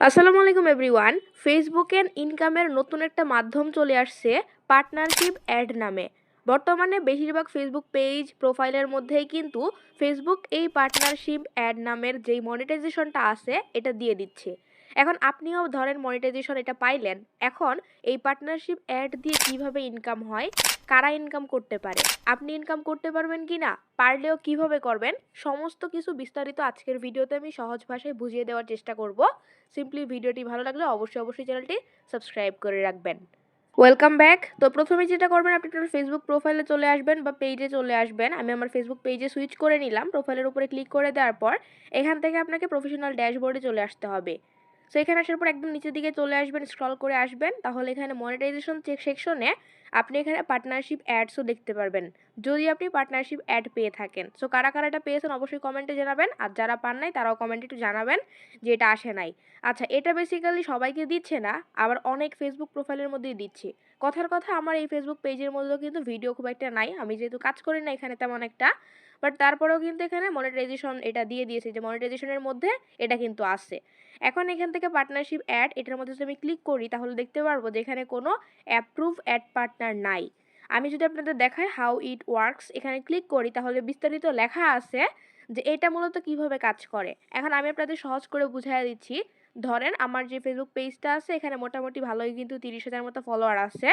আসসালামু আলাইকুম এভরিওয়ান ফেসবুকে ইনকামের নতুন একটা মাধ্যম চলে আসছে পার্টনারশিপ অ্যাড নামে। বর্তমানে বেশিরভাগ ফেসবুক পেজ প্রোফাইলের মধ্যেই কিন্তু ফেসবুক এই পার্টনারশিপ অ্যাড নামের যেই মনিটাইজেশনটা আছে, এটা দিয়ে দিচ্ছে। এখন আপনিও ধরেন মনিটাইজেশন এটা পাইলেন, এখন এই পার্টনারশিপ অ্যাড দিয়ে কীভাবে ইনকাম হয়, কারা ইনকাম করতে পারে, আপনি ইনকাম করতে পারবেন কি না, পারলেও কীভাবে করবেন, সমস্ত কিছু বিস্তারিত আজকের ভিডিওতে আমি সহজ ভাষায় বুঝিয়ে দেওয়ার চেষ্টা করব সিম্পলি ভিডিওটি ভালো লাগলে অবশ্যই অবশ্যই চ্যানেলটি সাবস্ক্রাইব করে রাখবেন। ওয়েলকাম ব্যাক তো প্রথমে যেটা করবেন, আপনি আপনার ফেসবুক প্রোফাইলে চলে আসবেন বা পেজে চলে আসবেন। আমি আমার ফেসবুক পেজে সুইচ করে নিলাম প্রোফাইলের উপরে ক্লিক করে দেওয়ার পর, এখান থেকে আপনাকে প্রফেশনাল ড্যাশবোর্ডে চলে আসতে হবে। সো এখানে আসার পর একদম নিচের দিকে চলে আসবেন স্ক্রল করে আসবেন। তাহলে এখানে মনিটাইজেশন চেক সেকশনে আপনি এখানে পার্টনারশিপ অ্যাডসও দেখতে পারবেন। যদি আপনি পার্টনারশিপ অ্যাড পেয়ে থাকেন। সো কারা কারা এটা পেয়েছেন অবশ্যই কমেন্টে জানাবেন। আর যারা পান নাই, তারাও কমেন্টে একটু জানাবেন যে এটা আসে নাই। আচ্ছা এটা বেসিক্যালি সবাইকে দিচ্ছে না, আবার অনেক ফেসবুক প্রোফাইলের মধ্যেই দিচ্ছে। কথার কথা, আমার এই ফেসবুক পেজের মধ্যেও কিন্তু ভিডিও খুব একটা নাই। আমি যেহেতু কাজ করি না, এখানে তেমন একটা বাট তারপরেও কিন্তু এখানে মনিটাইজেশন এটা দিয়ে দিয়েছে যে মনিটাইজেশনের মধ্যে এটা কিন্তু আসছে। এখন এখান থেকে পার্টনারশিপ অ্যাড এটার মধ্যে যদি আমি ক্লিক করি, তাহলে দেখতে পারব যে এখানে কোনো অ্যাপ্রুভ অ্যাড পার্টনার নাই। আমি যদি আপনাদের দেখাই হাউ ইট ওয়ার্কস এখানে ক্লিক করি, তাহলে বিস্তারিত লেখা আছে যে এটা মূলত কীভাবে কাজ করে। এখন আমি আপনাদের সহজ করে বুঝাই দিচ্ছি। ধরেন আমার যে ফেসবুক পেজটা আছে, এখানে মোটামুটি ভালোই কিন্তু তিরিশ হাজার মতো ফলোয়ার আছে।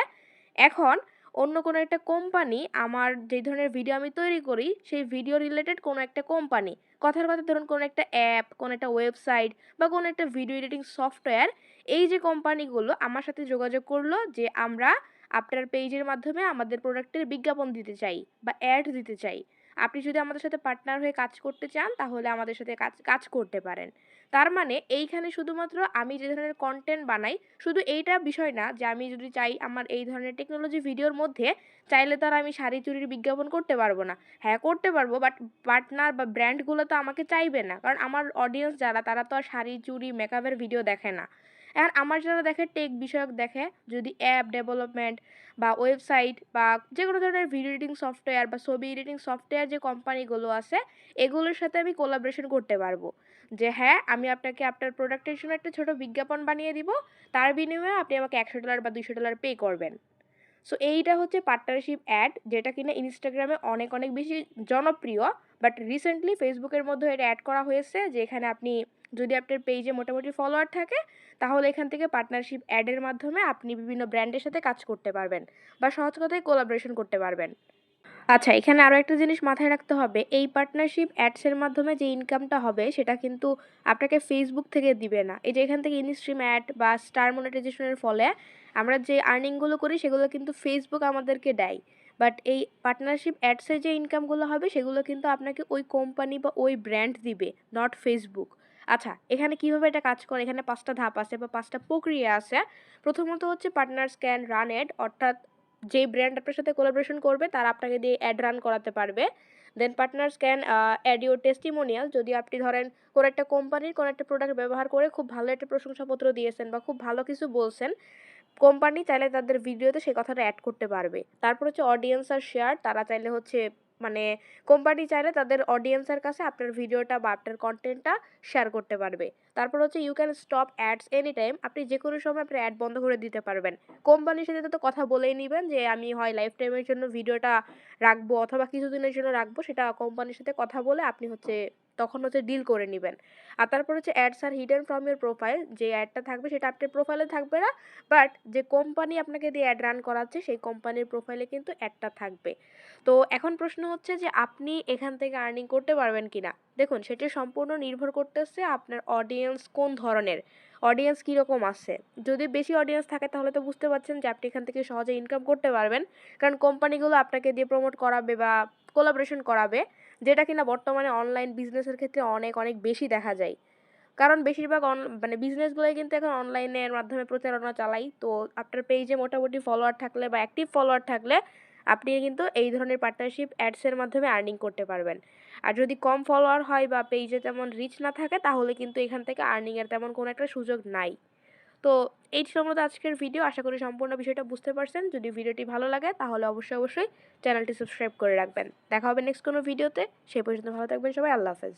এখন অন্য কোনো একটা কোম্পানি আমার যে ধরনের ভিডিও আমি তৈরি করি, সেই ভিডিও রিলেটেড কোনো একটা কোম্পানি। কথার কথা ধরুন কোনো একটা অ্যাপ কোনো একটা ওয়েবসাইট বা কোনো একটা ভিডিও এডিটিং সফটওয়্যার এই যে কোম্পানিগুলো আমার সাথে যোগাযোগ করল যে আমরা আপনার পেজের মাধ্যমে আমাদের প্রোডাক্টের বিজ্ঞাপন দিতে চাই বা অ্যাড দিতে চাই। আপনি যদি আমাদের সাথে পার্টনার হয়ে কাজ করতে চান, তাহলে আমাদের সাথে কাজ কাজ করতে পারেন। তার মানে এইখানে শুধুমাত্র আমি যে ধরনের কন্টেন্ট বানাই, শুধু এইটা বিষয় না যে আমি যদি চাই আমার এই ধরনের টেকনোলজি ভিডিওর মধ্যে, চাইলে তো আর আমি শাড়ি চুরির বিজ্ঞাপন করতে পারব না। হ্যাঁ করতে পারব বাট পার্টনার বা ব্র্যান্ডগুলো তো আমাকে চাইবে না। কারণ আমার অডিয়েন্স যারা, তারা তো আর শাড়ি চুরি মেকআপের ভিডিও দেখে না। এখন আমার যারা দেখে টেক বিষয়ক দেখে, যদি অ্যাপ ডেভেলপমেন্ট বা ওয়েবসাইট বা যে কোনো ধরনের ভিডিও এডিটিং সফটওয়্যার বা ছবি এডিটিং সফটওয়্যার যে কোম্পানিগুলো আছে, এগুলোর সাথে আমি কোলাবরেশন করতে পারব। যে হ্যাঁ আমি আপনাকে আপনার প্রোডাক্টের জন্য একটা ছোটো বিজ্ঞাপন বানিয়ে দিব, তার বিনিময়ে আপনি আমাকে একশো ডলার বা দুশো ডলার পে করবেন। সো এইটা হচ্ছে পার্টনারশিপ অ্যাড যেটা কিনা ইনস্টাগ্রামে অনেক অনেক বেশি জনপ্রিয় বাট রিসেন্টলি ফেসবুকের মধ্যে এটা অ্যাড করা হয়েছে যে এখানে আপনি যদি আপনার পেজে মোটামুটি ফলোয়ার থাকে, তাহলে এখান থেকে পার্টনারশিপ অ্যাডের মাধ্যমে আপনি বিভিন্ন ব্র্যান্ডের সাথে কাজ করতে পারবেন বা সহজ কথায় কোলাবরেশন করতে পারবেন। আচ্ছা এখানে আরও একটা জিনিস মাথায় রাখতে হবে, এই পার্টনারশিপ অ্যাডসের মাধ্যমে যে ইনকামটা হবে, সেটা কিন্তু আপনাকে ফেসবুক থেকে দিবে না। এই যে এখান থেকে ইনস্ট্রিম অ্যাড বা স্টার মনিটাইজেশনের ফলে আমরা যে আর্নিংগুলো করি, সেগুলো কিন্তু ফেসবুক আমাদেরকে দেয়। বাট এই পার্টনারশিপ অ্যাডসের যে ইনকামগুলো হবে, সেগুলো কিন্তু আপনাকে ওই কোম্পানি বা ওই ব্র্যান্ড দিবে নট ফেসবুক আচ্ছা এখানে কীভাবে এটা কাজ করে? এখানে পাঁচটা ধাপ আছে বা পাঁচটা প্রক্রিয়া আছে। প্রথমত হচ্ছে পার্টনার স্ক্যান রান এড অর্থাৎ যেই ব্র্যান্ড আপনার সাথে কোলাবরেশন করবে, তারা আপনাকে দিয়ে অ্যাড রান করাতে পারবে। Then partners can add your testimonial যদি আপনি ধরেন কোনো একটা কোম্পানির কোনো একটা প্রোডাক্ট ব্যবহার করে খুব ভালো একটা প্রশংসাপত্র দিয়েছেন বা খুব ভালো কিছু বলছেন কোম্পানি চাইলে তাদের ভিডিওতে সেই কথাটা অ্যাড করতে পারবে। তারপর হচ্ছে অডিয়েন্স আর শেয়ার তারা চাইলে হচ্ছে মানে কোম্পানি চাইলে তাদের অডিয়েন্সের কাছে আপনার ভিডিওটা বা আপনার কন্টেন্টটা শেয়ার করতে পারবে। তারপর হচ্ছে you can stop ads any time আপনি যে কোনো সময় আপনার অ্যাড বন্ধ করে দিতে পারবেন। কোম্পানির সাথে তো কথা বলেই নেবেন যে, আমি হয় লাইফ টাইমের জন্য ভিডিওটা রাখব অথবা কিছুদিনের জন্য রাখব। সেটা কোম্পানির সাথে কথা বলে আপনি হচ্ছে তখন হচ্ছে ডিল করে নেবেন। আর তারপর হচ্ছে ads are hidden from your profile যে অ্যাডটা থাকবে সেটা আপনার প্রোফাইলে থাকবে না বাট যে কোম্পানি আপনাকে দিয়ে অ্যাড রান করাচ্ছে, সেই কোম্পানির প্রোফাইলে কিন্তু অ্যাডটা থাকবে। তো এখন প্রশ্ন হচ্ছে যে আপনি এখান থেকে আর্নিং করতে পারবেন কি না দেখুন, সেটা সম্পূর্ণ নির্ভর করতেছে আপনার অডিয়েন্স কোন ধরনের। অডিয়েন্স কীরকম আছে? যদি বেশি অডিয়েন্স থাকে তাহলে তো বুঝতে পারছেন যে আপনি এখান থেকে সহজে ইনকাম করতে পারবেন, কারণ কোম্পানিগুলো আপনাকে দিয়ে প্রমোট করাবে বা কোলাবরেশন করাবে, যেটা কিনা বর্তমানে অনলাইন বিজনেসের ক্ষেত্রে অনেক অনেক বেশি দেখা যায়। কারণ বেশিরভাগ অন মানে বিজনেসগুলোই কিন্তু এখন অনলাইনের মাধ্যমে প্রচারণা চালাই তো আপনার পেজে মোটামুটি ফলোয়ার থাকলে বা অ্যাক্টিভ ফলোয়ার থাকলে আপনি কিন্তু এই ধরনের পার্টনারশিপ অ্যাডসের মাধ্যমে আর্নিং করতে পারবেন। আর যদি কম ফলোয়ার হয় বা পেজে তেমন রিচ না থাকে, তাহলে কিন্তু এখান থেকে আর্নিংয়ের তেমন কোনো একটা সুযোগ নাই। তো এই ছিল মূলত আজকের ভিডিও আশা করি সম্পূর্ণ বিষয়টা বুঝতে পারছেন। যদি ভিডিওটি ভালো লাগে, তাহলে অবশ্যই অবশ্যই চ্যানেলটি সাবস্ক্রাইব করে রাখবেন। দেখা হবে নেক্সট কোনো ভিডিওতে সেই পর্যন্ত ভালো থাকবেন সবাই। আল্লাহ হাফেজ।